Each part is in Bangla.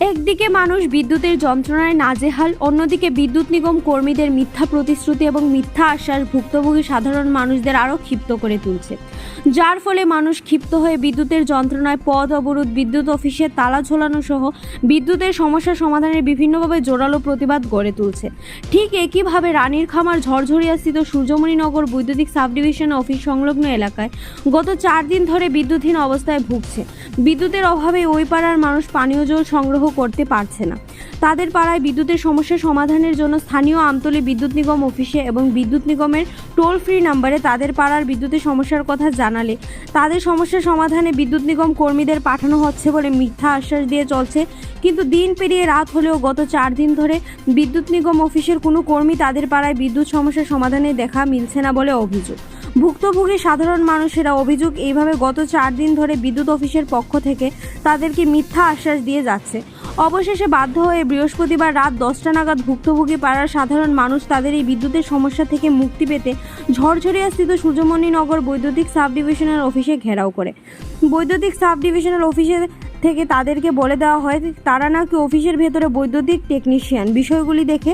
একদিকে মানুষ বিদ্যুতের যন্ত্রণায় নাজেহাল, অন্যদিকে বিদ্যুৎ নিগম কর্মীদের মিথ্যা প্রতিশ্রুতি এবং মিথ্যা আশ্বাস ভুক্তভোগী সাধারণ মানুষদের আরও ক্ষিপ্ত করে তুলছে। যার ফলে মানুষ ক্ষিপ্ত হয়ে বিদ্যুতের যন্ত্রণায় পথ অবরোধ, বিদ্যুৎ অফিসে তালা ঝোলানো সহ বিদ্যুতের সমস্যা সমাধানের বিভিন্নভাবে জোরালো প্রতিবাদ গড়ে তুলছে। ঠিক একইভাবে রানীর খামার ঝরঝরিয়াস্থিত সূর্যমণিনগর বৈদ্যুতিক সাব ডিভিশন অফিস সংলগ্ন এলাকায় গত চার দিন ধরে বিদ্যুৎহীন অবস্থায় ভুগছে। বিদ্যুতের অভাবে ওই পাড়ার মানুষ পানীয় জল সংগ্রহ করতে পারছে না। তাদের পাড়ায় বিদ্যুতের সমস্যা সমাধানের জন্য স্থানীয় আমতলী বিদ্যুৎ নিগম অফিসে এবং বিদ্যুৎ নিগমের টোল ফ্রি নাম্বারে তাদের পাড়ার বিদ্যুতের সমস্যার কথা জানালে। তাদের সমস্যা সমাধানে বিদ্যুৎ নিগম কর্মীদের পাঠানো হচ্ছে বলে মিথ্যা আশ্বাস দিয়ে চলছে। কিন্তু দিন পেরিয়ে রাত হলেও গত চার দিন ধরে বিদ্যুৎ নিগম অফিসের কোনো কর্মী তাদের পাড়ায় বিদ্যুৎ সমস্যা সমাধানে দেখা মিলছে না বলে অভিযোগ। ভুক্তভোগী সাধারণ মানুষেরা অভিযোগ, এইভাবে গত চার দিন ধরে বিদ্যুৎ অফিসের পক্ষ থেকে তাদেরকে মিথ্যা আশ্বাস দিয়ে যাচ্ছে। অবশেষে বাধ্য হয়ে বৃহস্পতিবার রাত দশটা নাগাদ ভুক্তভোগী পাড়ার সাধারণ মানুষ তাদের এই বিদ্যুতের সমস্যা থেকে মুক্তি পেতে ঝরঝরিয়াস্থিত সূর্যমণিনগর বৈদ্যুতিক সাব ডিভিশনের অফিসে ঘেরাও করে। বৈদ্যুতিক সাব ডিভিশনের অফিসে থেকে তাদেরকে বলে দেওয়া হয়, তারা নাকি অফিসের ভেতরে বৈদ্যুতিক টেকনিশিয়ান। বিষয়গুলি দেখে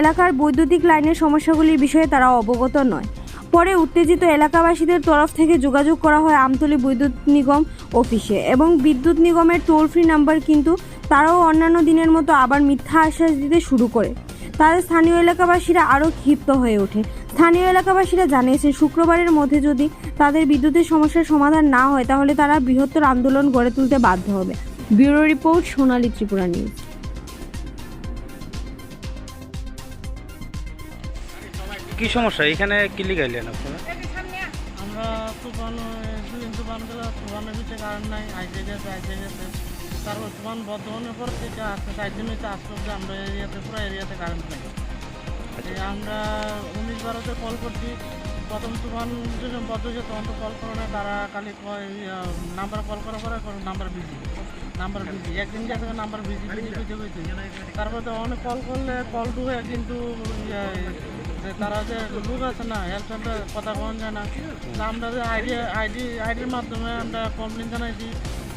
এলাকার বৈদ্যুতিক লাইনের সমস্যাগুলির বিষয়ে তারা অবগত নয়। পরে উত্তেজিত এলাকাবাসীদের তরফ থেকে যোগাযোগ করা হয় আমতলী বৈদ্যুৎ নিগম অফিসে এবং বিদ্যুৎ নিগমের টোল ফ্রি নাম্বার কিন্তু তারাও অন্যান্য দিনের মতো আবার মিথ্যা আশ্বাস দিতে শুরু করে। তাদের স্থানীয় এলাকাবাসীরা আরও ক্ষিপ্ত হয়ে ওঠে। স্থানীয় এলাকাবাসীরা জানিয়েছে, শুক্রবারের মধ্যে যদি তাদের বিদ্যুতের সমস্যার সমাধান না হয়, তাহলে তারা বৃহত্তর আন্দোলন গড়ে তুলতে বাধ্য হবে। Bureau report, Sonali Tripura news. কি সমস্যা? এখানে কি লিগাইলেন আপনারা? আমরা তুফান দুই দিন তুফান গেল তুফানের ভিতরে কারেন্ট নাই আইসে গেছে আইসে গেছে। তারপর তুফান বর্ধমানের পর থেকে আজকে চার দিন হচ্ছে আসতে হচ্ছে আমরা এরিয়াতে পুরো এরিয়াতে কারেন্ট নাই। আমরা উনিশ বারোতে কল করছি। প্রথম তুফান যখন বদ্ধ হয়েছে তখন তো কল করে না তারা খালি নাম্বার কল করার পরে নাম্বার বিজি নাম্বার বিজি একদিন গেছে number busy busy busy busy তারপর তো অনেক কল করলে কল ঢুকে কিন্তু ইয়ে, তারা যে লোক আছে না হেল্প সেন্টার কথা বলা যায় না। আমরা যে আইডি আইডি আইডির মাধ্যমে আমরা কমপ্লেন জানাইছি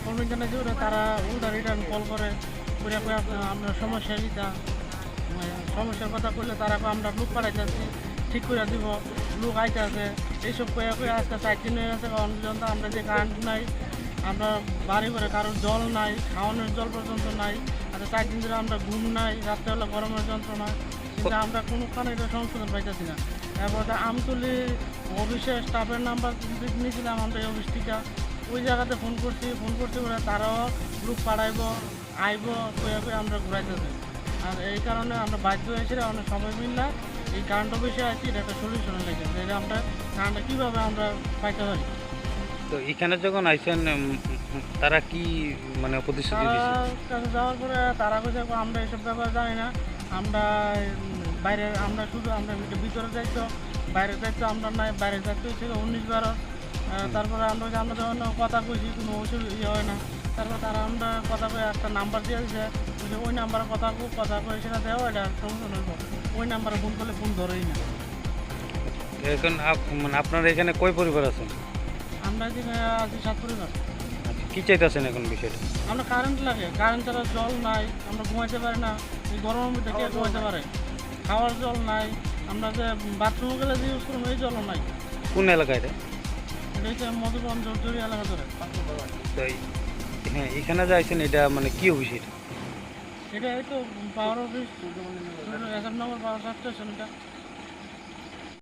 কমপ্লেন জানাইছি ওরা তারা উল্টা রিটার্ন কল করে। করে আমরা সমস্যা দিতা সমস্যার কথা করলে তারা আমরা লোক পাঠাইতেছি, ঠিক করে দিব। লোক আইতেছে। এইসব কয়ে কয়ে আজকে চার দিন হয়ে গেছে, কারণ পর্যন্ত আমরা যে কারেন্ট নাই, আমরা বাড়ি করে কারোর জল নাই, খাওয়ানোর জল পর্যন্ত নাই। আর চার দিন ধরে আমরা ঘুম নাই রাত্রেবেলা গরমের যন্ত্রণা। কিন্তু আমরা কোনোখানে এটা সংশোধন পাইতেছি না। এরপর আমতলি অফিসের স্টাফের নাম্বার নিয়েছিলাম আমরা এই অফিস থেকে ওই জায়গাতে ফোন করছি ফোন করছি ওরা তারাও লোক পাঠাইব আইব কয়ে আমরা ঘুরাইতেছি। আর এই কারণে আমরা বাধ্য হয়েছি অনেক সময় মিললে এই কারেন্ট অফিসে আছি এটা একটা সলিউশন লেগেছে এটা আমরা কারেন্টটা কীভাবে আমরা পাইতে পারি? তো এখানে যখন উম, তারা কি মানে প্রতিশ্রুতি দিচ্ছে যাওয়ার পরে তারা কাছে আমরা এসব ব্যাপার জানি না। আমরা বাইরে আমরা শুধু আমরা ভিতরে- যাইতো বাইরে যাইতো আমরা নাই বাইরে যাইতো হচ্ছে উনিশ বারো। তারপরে আমরা যে আমরা যখন কথা কইছি কোনো ওষুধ ইয়ে হয় না। তারপর তারা আমরা কথা কয়ে একটা নাম্বার দিয়ে দিয়েছে ওই নাম্বারে কথা কো কথা কয়ে সেটা দেওয়া এটা সমস্যা হইব ওই নাম্বারে ফোন করলে ফোন ধরেই না। এখন মানে আপনার এখানে কয় পরিবার আছেন? আমরা যে আছি সাত পরিবার। আচ্ছা কি চাইতেছেন এখন বিষয়টা? আমরা কারেন্ট লাগে কারেন্ট ছাড়া জল নাই আমরা ঘুমাইতে পারি না। এই গরমের মধ্যে কে ঘুমাইতে পারে? খাওয়ার জল নাই আমরা যে বাথরুমে গেলে যে ইউজ করব এই জলও নাই। কোন এলাকায় এটা? এটা হচ্ছে মধুবন জর্জরি এলাকা ধরে। তাই হ্যাঁ এখানে যে আইছেন এটা মানে কি অফিস এটা? এটা এই তো পাওয়ার অফিস এসব নম্বর পাওয়ার স্টেশন এটা।